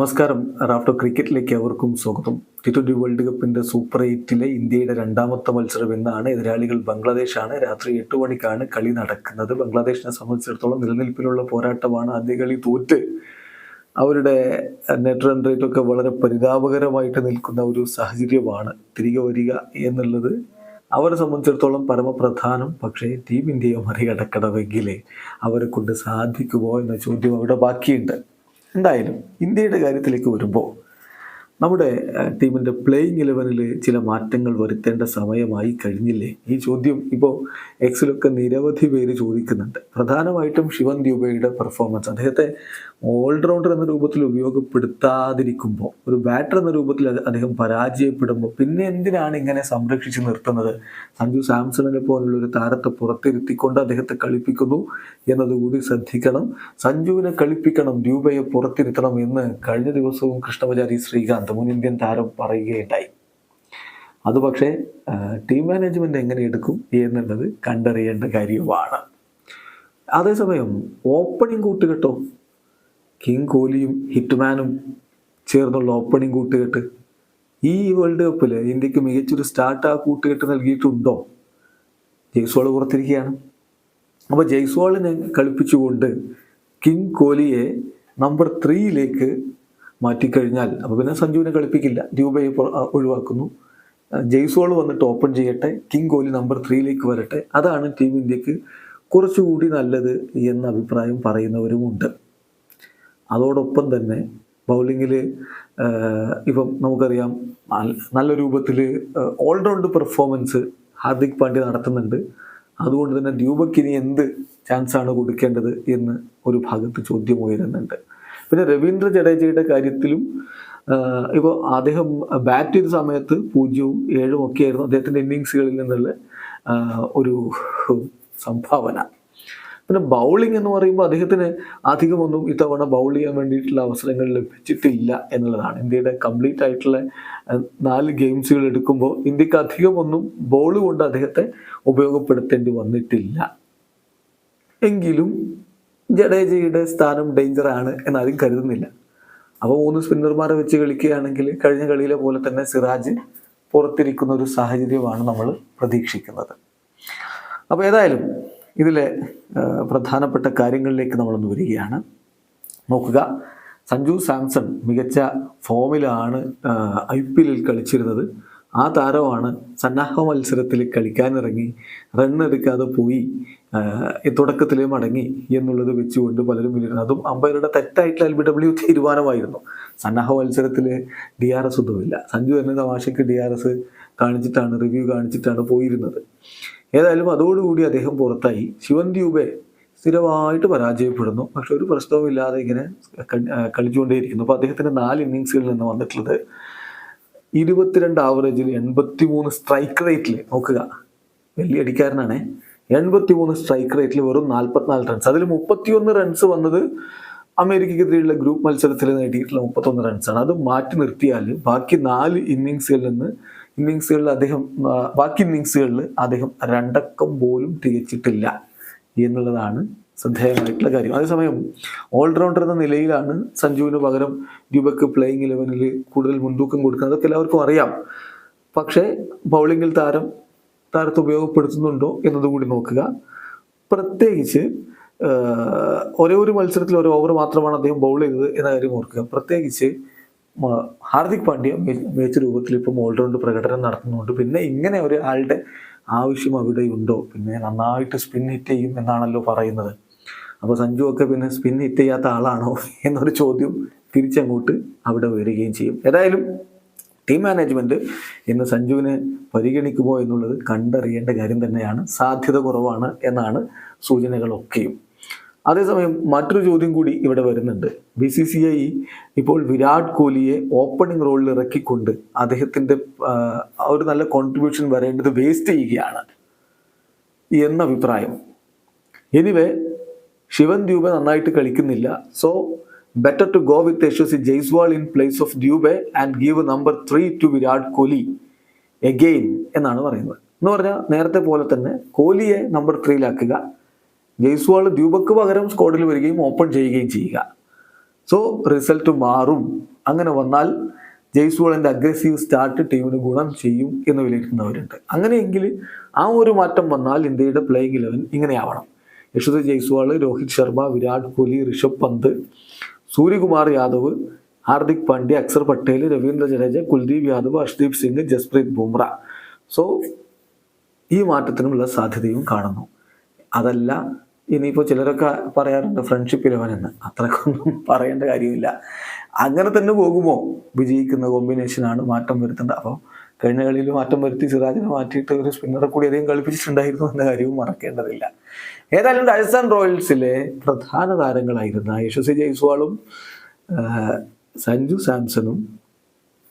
നമസ്കാരം. റാഫ്റ്റോ ക്രിക്കറ്റിലേക്ക് അവർക്കും സ്വാഗതം. ടി ട്വന്റി വേൾഡ് കപ്പിന്റെ സൂപ്പർ എയ്റ്റിലെ ഇന്ത്യയുടെ രണ്ടാമത്തെ മത്സരം എന്നാണ് എതിരാളികൾ ബംഗ്ലാദേശാണ്. രാത്രി എട്ട് മണിക്കാണ് കളി നടക്കുന്നത്. ബംഗ്ലാദേശിനെ സംബന്ധിച്ചിടത്തോളം നിലനിൽപ്പിലുള്ള പോരാട്ടമാണ് ആദ്യ കളി തോറ്റ് അവരുടെ നെറ്റ് റൺ റേറ്റ് ഒക്കെ വളരെ പരിതാപകരമായിട്ട് നിൽക്കുന്ന ഒരു സാഹചര്യമാണ് തിരികെ വരിക എന്നുള്ളത് അവരെ സംബന്ധിച്ചിടത്തോളം പരമപ്രധാനം. പക്ഷേ ടീം ഇന്ത്യയെ മറികടക്കണമെങ്കിൽ അവരെ കൊണ്ട് സാധിക്കുമോ എന്ന ചോദ്യം അവിടെ ബാക്കിയുണ്ട്. എന്തായാലും ഇന്ത്യയുടെ കാര്യത്തിലേക്ക് വരുമ്പോൾ നമ്മുടെ ടീമിന്റെ പ്ലേയിങ് ഇലവനിൽ ചില മാറ്റങ്ങൾ വരുത്തേണ്ട സമയമായി കഴിഞ്ഞില്ലേ? ഈ ചോദ്യം ഇപ്പോൾ എക്സിലൊക്കെ നിരവധി പേര് ചോദിക്കുന്നുണ്ട്. പ്രധാനമായിട്ടും ശിവൻ ദ്യൂബയുടെ പെർഫോമൻസ് അദ്ദേഹത്തെ ഓൾറൗണ്ടർ എന്ന രൂപത്തിൽ ഉപയോഗപ്പെടുത്താതിരിക്കുമ്പോൾ ഒരു ബാറ്റർ എന്ന രൂപത്തിൽ അദ്ദേഹം പരാജയപ്പെടുമ്പോൾ പിന്നെ എന്തിനാണ് ഇങ്ങനെ സംരക്ഷിച്ച് നിർത്തുന്നത്? സഞ്ജു സാംസണിനെ പോലുള്ള ഒരു താരത്തെ പുറത്തിരുത്തിക്കൊണ്ട് അദ്ദേഹത്തെ കളിപ്പിക്കുന്നു എന്നതുകൂടി ശ്രദ്ധിക്കണം. സഞ്ജുവിനെ കളിപ്പിക്കണം ദ്യൂബയെ പുറത്തിരുത്തണം എന്ന് കഴിഞ്ഞ ദിവസവും കൃഷ്ണപചാരി ശ്രീകാന്ത് മുൻ ഇന്ത്യൻ താരം പറയുകയുണ്ടായി. അത് പക്ഷേ ടീം മാനേജ്മെന്റ് എങ്ങനെ എടുക്കും എന്നുള്ളത് കണ്ടറിയേണ്ട കാര്യമാണ്. അതേസമയം ഓപ്പണിംഗ് കൂട്ടുകെട്ടോ കിങ് കോഹ്ലിയും ഹിറ്റ്മാനും ചേർന്നുള്ള ഓപ്പണിംഗ് കൂട്ടുകെട്ട് ഈ വേൾഡ് കപ്പിൽ ഇന്ത്യയ്ക്ക് മികച്ചൊരു സ്റ്റാർട്ട് ആ കൂട്ടുകെട്ട് നൽകിയിട്ടുണ്ടോ? ജയ്സ്വാൾ പുറത്തിരിക്കുകയാണ്. അപ്പോൾ ജയ്സ്വാളിനെ കളിപ്പിച്ചുകൊണ്ട് കിങ് കോഹ്ലിയെ നമ്പർ ത്രീയിലേക്ക് മാറ്റിക്കഴിഞ്ഞാൽ അപ്പോൾ പിന്നെ സഞ്ജുവിനെ കളിപ്പിക്കില്ല. രൂപയെ ഒഴിവാക്കുന്നു. ജെയ്സോൾ വന്നിട്ട് ഓപ്പൺ ചെയ്യട്ടെ കിങ് കോഹ്ലി നമ്പർ ത്രീയിലേക്ക് വരട്ടെ. അതാണ് ടീം ഇന്ത്യയ്ക്ക് കുറച്ചുകൂടി നല്ലത് എന്ന അഭിപ്രായം പറയുന്നവരുമുണ്ട്. അതോടൊപ്പം തന്നെ ബൗളിങ്ങിൽ ഇപ്പം നമുക്കറിയാം നല്ല- രൂപത്തിൽ ഓൾറൗണ്ട് പെർഫോമൻസ് ഹാർദിക് പാണ്ഡ്യ നടത്തുന്നുണ്ട്. അതുകൊണ്ട് തന്നെ ഇനി എന്ത് ചാൻസാണ് കൊടുക്കേണ്ടത് എന്ന് ഒരു ഭാഗത്ത് ചോദ്യം ഉയരുന്നുണ്ട്. പിന്നെ രവീന്ദ്ര ജഡേജയുടെ കാര്യത്തിലും ഇപ്പോൾ അദ്ദേഹം ബാറ്റ് ചെയ്ത സമയത്ത് പൂജ്യവും ഏഴും ഒക്കെ ആയിരുന്നു അദ്ദേഹത്തിന്റെ ഇന്നിങ്സുകളിൽ നിന്നുള്ള ഒരു സംഭാവന. പിന്നെ ബൗളിംഗ് എന്ന് പറയുമ്പോൾ അദ്ദേഹത്തിന് അധികമൊന്നും ഇത്തവണ ബൗൾ ചെയ്യാൻ വേണ്ടിയിട്ടുള്ള അവസരങ്ങൾ ലഭിച്ചിട്ടില്ല എന്നുള്ളതാണ്. ഇന്ത്യയുടെ കംപ്ലീറ്റ് ആയിട്ടുള്ള നാല് ഗെയിംസുകൾ എടുക്കുമ്പോൾ ഇന്ത്യയ്ക്ക് അധികമൊന്നും ബോൾ കൊണ്ട് അദ്ദേഹത്തെ ഉപയോഗപ്പെടുത്തേണ്ടി വന്നിട്ടില്ല. എങ്കിലും ജഡേജയുടെ സ്ഥാനം ഡേഞ്ചറാണ് എന്നാരും കരുതുന്നില്ല. അപ്പോൾ മൂന്ന് സ്പിന്നർമാരെ വെച്ച് കളിക്കുകയാണെങ്കിൽ കഴിഞ്ഞ കളിയിലെ പോലെ തന്നെ സിറാജ് പുറത്തിരിക്കുന്ന ഒരു സാഹചര്യമാണ് നമ്മൾ പ്രതീക്ഷിക്കുന്നത്. അപ്പോൾ ഏതായാലും ഇതിലെ പ്രധാനപ്പെട്ട കാര്യങ്ങളിലേക്ക് നമ്മളൊന്ന് വരികയാണ്. നോക്കുക സഞ്ജു സാംസൺ മികച്ച ഫോമിലാണ് ഐ പി എല്ലിൽ കളിച്ചിരുന്നത്. ആ താരമാണ് സന്നാഹ മത്സരത്തിൽ കളിക്കാനിറങ്ങി റണ്ണെടുക്കാതെ പോയി തുടക്കത്തിൽ മടങ്ങി എന്നുള്ളത് വെച്ചുകൊണ്ട് പലരും വിലയിരുന്നു അതും അമ്പയറുടെ തെറ്റായിട്ടുള്ള എൽ ബി ഡബ്ല്യു തീരുമാനമായിരുന്നു. സന്നാഹ മത്സരത്തിൽ ഡി ആർ എസ് ഒന്നുമില്ല. സഞ്ജു എന്ന തമാശയ്ക്ക് ഡി ആർ എസ് കാണിച്ചിട്ടാണ് റിവ്യൂ കാണിച്ചിട്ടാണ് പോയിരുന്നത്. ഏതായാലും അതോടുകൂടി അദ്ദേഹം പുറത്തായി. ശിവൻ ദ്യൂബെ സ്ഥിരമായിട്ട് പരാജയപ്പെടുന്നു. പക്ഷെ ഒരു പ്രശ്നവുമില്ലാതെ ഇങ്ങനെ കളിച്ചുകൊണ്ടേയിരിക്കുന്നു. അപ്പോൾ അദ്ദേഹത്തിന്റെ നാല് ഇന്നിങ്സുകളിൽ നിന്ന് വന്നിട്ടുള്ളത് ഇരുപത്തിരണ്ട് ആവറേജിൽ എൺപത്തി മൂന്ന് സ്ട്രൈക്ക് റേറ്റിൽ നോക്കുക. വലിയ അടിക്കാരനാണ്. എൺപത്തി മൂന്ന് സ്ട്രൈക്ക് റേറ്റിൽ വെറും നാൽപ്പത്തിനാല് റൺസ് അതിൽ മുപ്പത്തിയൊന്ന് റൺസ് വന്നത് അമേരിക്കക്കെതിരെയുള്ള ഗ്രൂപ്പ് മത്സരത്തിൽ നേടിയിട്ടുള്ള മുപ്പത്തൊന്ന് റൺസാണ് അത് മാറ്റി നിർത്തിയാൽ ബാക്കി നാല് ഇന്നിങ്സുകളിൽ നിന്ന് ഇന്നിങ്സുകളിൽ അദ്ദേഹം ബാക്കി ഇന്നിങ്സുകളിൽ അദ്ദേഹം രണ്ടക്കം പോലും തികച്ചിട്ടില്ല എന്നുള്ളതാണ് ശ്രദ്ധേയമായിട്ടുള്ള കാര്യം. അതേസമയം ഓൾറൗണ്ടർ എന്ന നിലയിലാണ് സഞ്ജുവിന് പകരം ഡ്യൂബക്ക് പ്ലേയിങ് ഇലവനിൽ കൂടുതൽ മുൻതൂക്കം കൊടുക്കുന്നത്. അതൊക്കെ എല്ലാവർക്കും അറിയാം. പക്ഷേ ബൗളിങ്ങിൽ താരം താരത്തെ ഉപയോഗപ്പെടുത്തുന്നുണ്ടോ എന്നതുകൂടി നോക്കുക. പ്രത്യേകിച്ച് ഒരേ ഒരു മത്സരത്തിൽ ഒരു ഓവർ മാത്രമാണ് അദ്ദേഹം ബൗൾ ചെയ്തത് എന്ന കാര്യം ഓർക്കുക. പ്രത്യേകിച്ച് ഹാർദിക് പാണ്ഡ്യ മികച്ച രൂപത്തിൽ ഇപ്പം ഓൾറൗണ്ട് പ്രകടനം നടത്തുന്നുണ്ട്. പിന്നെ ഇങ്ങനെ ഒരു ആളുടെ ആവശ്യം അവിടെയുണ്ടോ പിന്നെ നന്നായിട്ട് സ്പിൻ ഹിറ്റ് ചെയ്യും എന്നാണല്ലോ പറയുന്നത്. അപ്പോൾ സഞ്ജു ഒക്കെ പിന്നെ സ്പിൻ ഹിറ്റ് ചെയ്യാത്ത ആളാണോ എന്നൊരു ചോദ്യം തിരിച്ചങ്ങോട്ട് അവിടെ വരികയും ചെയ്യും. ഏതായാലും ടീം മാനേജ്മെന്റ് ഇന്ന് സഞ്ജുവിനെ പരിഗണിക്കുമോ എന്നുള്ളത് കണ്ടറിയേണ്ട കാര്യം തന്നെയാണ്. സാധ്യത കുറവാണ് എന്നാണ് സൂചനകളൊക്കെയും. അതേസമയം മറ്റൊരു ചോദ്യം കൂടി ഇവിടെ വരുന്നുണ്ട്. ബി സി സി ഐ ഇപ്പോൾ വിരാട് കോഹ്ലിയെ ഓപ്പണിംഗ് റോളിൽ ഇറക്കിക്കൊണ്ട് അദ്ദേഹത്തിന്റെ ഒരു നല്ല കോൺട്രിബ്യൂഷൻ വരേണ്ടത് വേസ്റ്റ് ചെയ്യുകയാണ്. എന്ന അഭിപ്രായം. എനിവേ ശിവൻ ദ്യൂബെ നന്നായിട്ട് കളിക്കുന്നില്ല. So better to go with Yashasvi Jaiswal in place of Dube and give number three to Virat Kohli again എന്നാണ് പറയുന്നത്. എന്ന് പറഞ്ഞാൽ നേരത്തെ പോലെ തന്നെ കോഹ്ലിയെ നമ്പർ ത്രീയിലാക്കുക ജയ്സ്വാൾ ദ്യൂബക്ക് പകരം സ്ക്വാഡിൽ വരികയും ഓപ്പൺ ചെയ്യുകയും ചെയ്യുക. സോ റിസൾട്ട് മാറും. അങ്ങനെ വന്നാൽ ജയ്സ്വാളിന്റെ അഗ്രസീവ് സ്റ്റാർട്ട് ടീമിന് ഗുണം ചെയ്യും എന്ന് വിലയിരുത്തുന്നവരുണ്ട്. അങ്ങനെയെങ്കിൽ ആ ഒരു മാറ്റം വന്നാൽ ഇന്ത്യയുടെ പ്ലേയിങ് ഇലവൻ ഇങ്ങനെയാവണം. യശോദ ജയ്സ്വാൾ രോഹിത് ശർമ്മ വിരാട് കോഹ്ലി ഋഷഭ് പന്ത് സൂര്യകുമാർ യാദവ് ഹാർദിക് പാണ്ഡ്യ അക്സർ പട്ടേൽ രവീന്ദ്ര ജഡേജ കുൽദീപ് യാദവ് അഷ്ദീപ് സിംഗ് ജസ്പ്രീത് ബുംറ. സോ ഈ മാറ്റത്തിനുമുള്ള സാധ്യതയും കാണുന്നു. അതല്ല ഇനിയിപ്പോൾ ചിലരൊക്കെ പറയാറുണ്ട് ഫ്രണ്ട്ഷിപ്പ് ഇലവൻ എന്ന്. അത്രക്കൊന്നും പറയേണ്ട കാര്യമില്ല. അങ്ങനെ തന്നെ പോകുമോ? വിജയിക്കുന്ന കോമ്പിനേഷനാണ് മാറ്റം വരുത്തേണ്ടത്. അപ്പോൾ കഴിഞ്ഞ കളിയിൽ മാറ്റം വരുത്തി സിറാജിനെ മാറ്റിയിട്ട് ഒരു സ്പിന്നറെ കൂടി അധികം കളിപ്പിച്ചിട്ടുണ്ടായിരുന്നു എന്ന കാര്യവും മറക്കേണ്ടതില്ല. ഏതായാലും രാജസ്ഥാൻ റോയൽസിലെ പ്രധാന താരങ്ങളായിരുന്ന യശസ്വി ജയ്സ്വാളും സഞ്ജു സാംസണും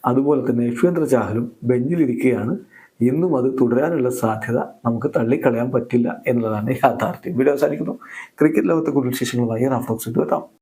അതുപോലെ തന്നെ യശ്വേന്ദ്ര ചാഹലും ബെഞ്ചിലിരിക്കുകയാണ് ഇന്നും അത് തുടരാനുള്ള സാധ്യത നമുക്ക് തള്ളിക്കളയാൻ പറ്റില്ല എന്നുള്ളതാണ് യാഥാർത്ഥ്യം. വീഡിയോ അവസാനിക്കുന്നു. ക്രിക്കറ്റ് ലോകത്തെ കൂടുതൽ വിശേഷങ്ങളുമായി റാഫ്റ്റോക്സ് എത്താം.